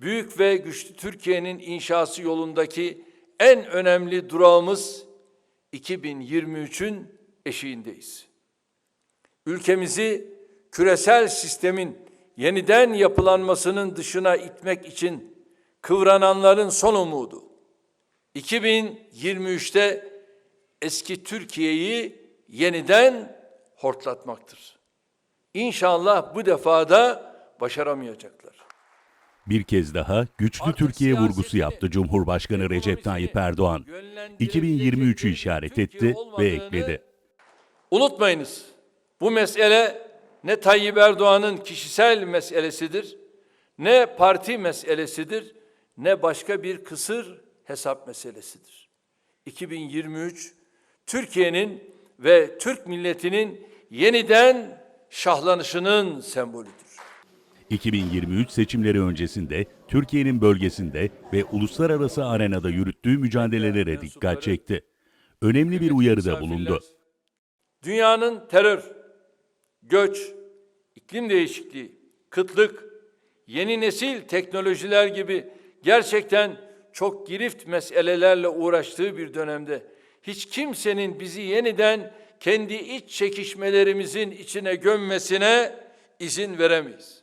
büyük ve güçlü Türkiye'nin inşası yolundaki en önemli durağımız 2023'ün eşiğindeyiz. Ülkemizi küresel sistemin yeniden yapılanmasının dışına itmek için kıvrananların son umudu 2023'te eski Türkiye'yi yeniden hortlatmaktır. İnşallah bu defa da başaramayacaklar. Bir kez daha güçlü Türkiye vurgusu yaptı Cumhurbaşkanı Recep Tayyip Erdoğan. 2023'ü işaret etti ve ekledi. Unutmayınız, bu mesele ne Tayyip Erdoğan'ın kişisel meselesidir, ne parti meselesidir, ne başka bir kısır hesap meselesidir. 2023, Türkiye'nin ve Türk milletinin yeniden şahlanışının sembolüdür. 2023 seçimleri öncesinde Türkiye'nin bölgesinde ve uluslararası arenada yürüttüğü mücadelelere dikkat çekti. Önemli bir uyarıda bulundu. Dünyanın terör, göç, iklim değişikliği, kıtlık, yeni nesil teknolojiler gibi gerçekten çok girift meselelerle uğraştığı bir dönemde hiç kimsenin bizi yeniden kendi iç çekişmelerimizin içine gömmesine izin veremeyiz.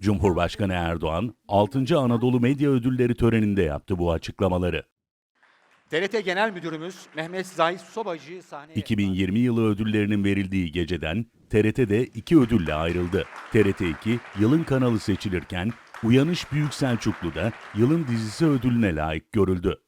Cumhurbaşkanı Erdoğan 6. Anadolu Medya Ödülleri töreninde yaptı bu açıklamaları. TRT Genel Müdürümüz Mehmet Zahit Sobacı sahneye 2020 yılı ödüllerinin verildiği geceden TRT'de iki ödülle ayrıldı. TRT 2 yılın kanalı seçilirken Uyanış Büyük Selçuklu'da yılın dizisi ödülüne layık görüldü.